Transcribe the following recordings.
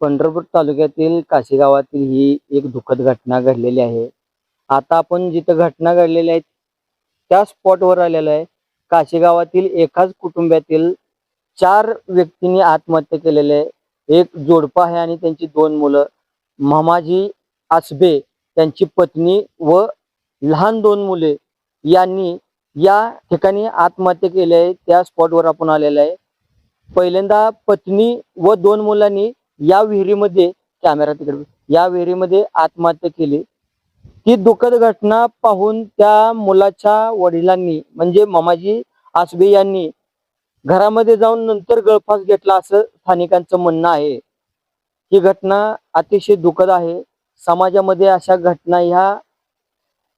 पंढरपूर तालुक्यातील काशी गावातील ही एक दुःखद घटना घडलेली आहे. आता आपण जिथं घटना घडलेल्या आहेत त्या स्पॉटवर आलेलो आहे. काशी गावातील एकाच कुटुंबातील चार व्यक्तींनी आत्महत्या केलेले आहे. एक जोडपा आहे आणि त्यांची दोन मुलं. मामाजी आसबे त्यांची पत्नी व लहान दोन मुले यांनी या ठिकाणी आत्महत्या केली आहे. त्या स्पॉटवर आपण आलेलो आहे. पहिल्यांदा पत्नी व दोन मुलांनी या विहिरीमध्ये कॅमेरा तिकडे या विहिरीमध्ये आत्महत्या केली. ती दुःखद घटना पाहून त्या मुलाच्या वडिलांनी म्हणजे मामाजी आसबे यांनी घरामध्ये जाऊन नंतर गळफास घेतला असं स्थानिकांचं म्हणणं आहे. ही घटना अतिशय दुःखद आहे. समाजामध्ये अशा घटना ह्या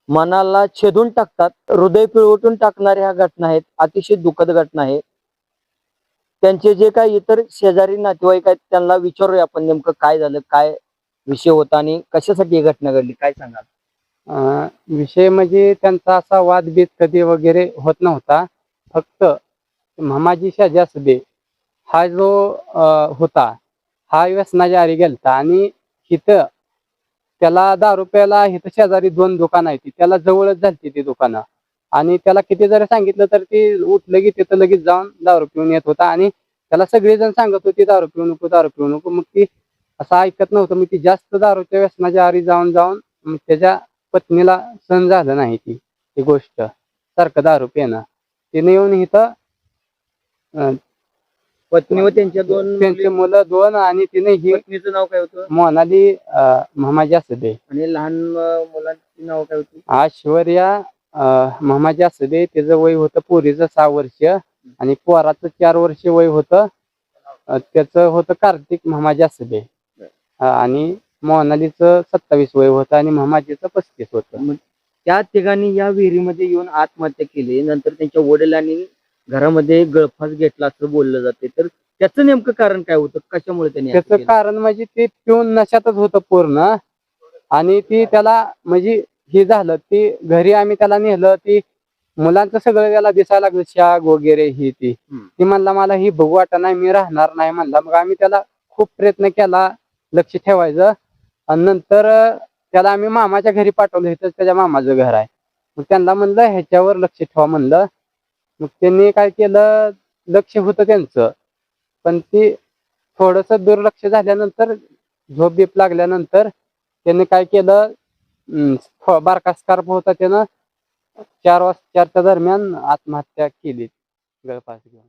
मनाला छेदून टाकतात. हृदय पिळवटून टाकणाऱ्या ह्या घटना आहेत. अतिशय दुःखद घटना आहे. त्यांचे जे काही इतर शेजारी नातेवाईक आहेत त्यांना विचारूया आपण नेमकं काय झालं काय विषय होता आणि कशासाठी ही घटना घडली काय सांगाल? अं, विषय म्हणजे त्यांचा असा वादभेद कधी वगैरे होत नव्हता. फक्त मामाजी शाजासबे हा जो अं, होता हा व्यसनाच्या आरी गेलता आणि इथं त्याला दारू प्यायला इथं शेजारी दोन दुकानं आहेत त्याला जवळच झालती ती दुकानं. आणि त्याला किती जरी सांगितलं तर ती उठलं की तिथं लगेच जाऊन दारू पिऊन येत होता आणि त्याला सगळेजण सांगत होते दारू पिऊ नको दारू पिऊ नको. मग ती असं ऐकत नव्हतं. मग ती जास्त दारूच्या व्यसनाच्या आरी जाऊन जाऊन मग त्याच्या पत्नीला सहन झालं नाही ती ती गोष्ट. सारखं दारू पिणं. तिने येऊन इथं पत्नी व त्यांच्या दोन त्यांचे मुलं दोन आणि तिने ही पत्नीचं नाव काय होतं? मोनाली अं, मामाजी असदे आणि लहान मुलांची नाव काय होती? ऐश्वर्या अं, मामाजी असदे त्याचं वय होतं पोरीचं सहा वर्ष. आणि पोराचं चार वर्ष वय होतं. त्याचं होतं कार्तिक मामाजी असदे अं, आणि मोनालीचं सत्तावीस वय होतं आणि मामाजीचं पस्तीस होतं. त्या ठिकाणी या विहिरीमध्ये येऊन आत्महत्या केली. नंतर त्यांच्या वडिलांनी घरामध्ये गळफास घेतला असं बोललं जाते. तर त्याचं नेमकं कारण काय होतं? कशामुळे त्यांनी त्याचं? कारण म्हणजे ते पिऊन नशातच होतं पूर्ण. आणि ती त्याला म्हणजे हे झालं ती घरी आम्ही त्याला नेलं ती मुलांचं सगळं त्याला दिसायला लागलं शाग वगैरे ही ती. ती म्हणला मला ही बघू वाटत नाही मी राहणार नाही म्हणला. मग आम्ही त्याला खूप प्रयत्न केला लक्ष ठेवायचं. आणि नंतर त्याला आम्ही मामाच्या घरी पाठवलं इथं त्याच्या मामाचं घर आहे. मग त्यांना म्हणलं ह्याच्यावर लक्ष ठेवा म्हणलं. मग त्यांनी काय केलं लक्ष होतं त्यांचं. पण ती थोडस दुर्लक्ष झाल्यानंतर झोप बीप लागल्यानंतर त्याने काय केलं अं, फ- बारका स्कार्फ होता त्यानं चार वाज चारच्या दरम्यान आत्महत्या केली गळफास घेऊन.